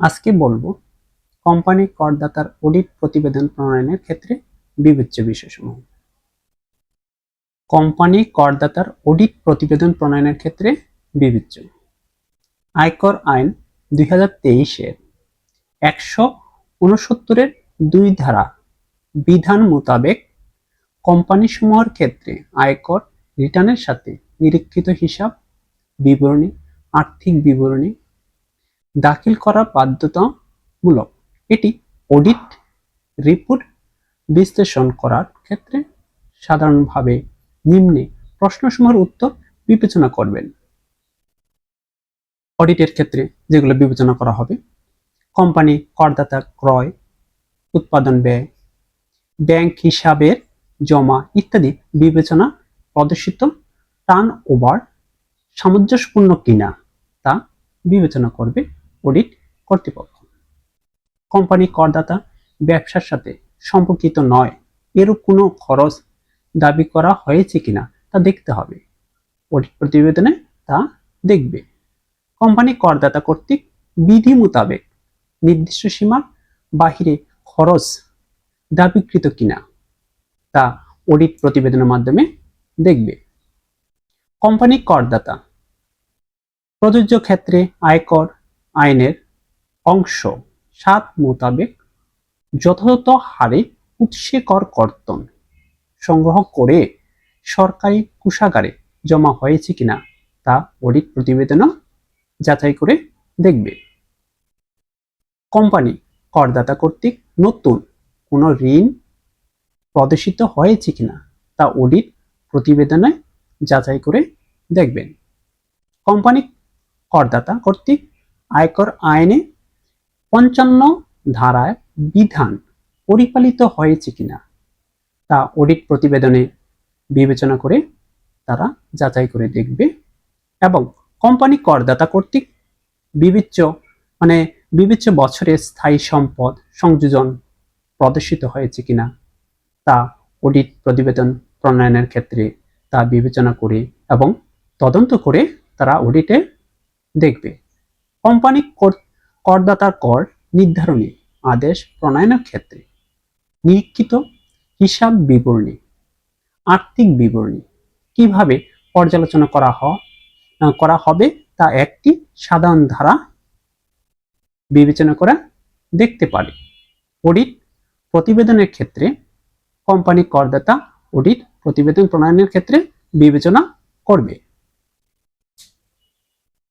আজকে বলব, company করদাতার audit প্রতিবেদন প্রণয়নের ক্ষেত্রে বিবেচ্য বিষয়সমূহ কোম্পানি করদাতার অডিট প্রতিবেদন প্রণয়নের ক্ষেত্রে বিবেচ্য। আয়কর আইন দুই হাজার তেইশের একশো উনসত্তরের দুই ধারা বিধান মোতাবেক কোম্পানিসমূহের ক্ষেত্রে আয়কর রিটার্নের সাথে নিরীক্ষিত হিসাব, বিবরণী, আর্থিক বিবরণী দাখিল করা বাধ্যতামূলক। এটি অডিট, রিপোর্ট বিশ্লেষণ করার ক্ষেত্রে সাধারণভাবে নিম্নে প্রশ্নসমূহের উত্তর বিবেচনা করবেন। অডিটের ক্ষেত্রে যেগুলো বিবেচনা করা হবে, কোম্পানি, করদাতা, ক্রয়, উৎপাদন ব্যয়, ব্যাংক হিসাবের জমা ইত্যাদি বিবেচনা প্রদর্শিত টার্ন ওভার সামঞ্জস্যপূর্ণ কিনা তা বিবেচনা করবে। অডিট কর্তৃপক্ষ। কোম্পানি করদাতা ব্যবসার সাথে সম্পর্কিত নয়। এরূপ কোনো খরচ দাবি করা হয়েছে কিনা তা দেখতে হবে। অডিট প্রতিবেদনে তা দেখবে। কোম্পানি করদাতা কর্তৃক বিধি মোতাবেক নির্দিষ্ট সীমার বাহিরে খরচ দাবিকৃত কিনা তা অডিট প্রতিবেদনের মাধ্যমে দেখবে। কোম্পানি করদাতা প্রযোজ্য ক্ষেত্রে আয়কর আইনের অংশ। সাত মোতাবেক যথাযথ হারে উৎসে কর কর্তন সংগ্রহ করে সরকারি কোষাগারে জমা হয়েছে কিনা তা অডিট প্রতিবেদনও যাচাই করে দেখবে। কোম্পানি করদাতা কর্তৃক নতুন কোনো ঋণ প্রদর্শিত হয়েছে কিনা তা অডিট প্রতিবেদনে যাচাই করে দেখবেন। কোম্পানি করদাতা কর্তৃক আয়কর আইনে পঞ্চান্ন ধারায় বিধান পরিপালিত হয়েছে কিনা তা অডিট প্রতিবেদনে বিবেচনা করে তারা যাচাই করে দেখবে এবং কোম্পানি করদাতা কর্তৃক বিবেচ্য মানে বিবেচ্য বছরে স্থায়ী সম্পদ সংযোজন প্রদর্শিত হয়েছে কিনা তা অডিট প্রতিবেদন প্রণয়নের ক্ষেত্রে তা বিবেচনা করে এবং তদন্ত করে তারা অডিটে দেখবে। কোম্পানি করদাতার কর নির্ধারণী আদেশ প্রণয়নের ক্ষেত্রে নিরীক্ষিত হিসাব বিবরণী, আর্থিক বিবরণী কীভাবে পর্যালোচনা করা হ- করা হবে তা একটি সাধারণ ধারা বিবেচনা করা দেখতে পারে। অডিট প্রতিবেদনের ক্ষেত্রে কোম্পানি করদাতা অডিট প্রতিবেদন প্রণয়নের ক্ষেত্রে বিবেচনা করবে।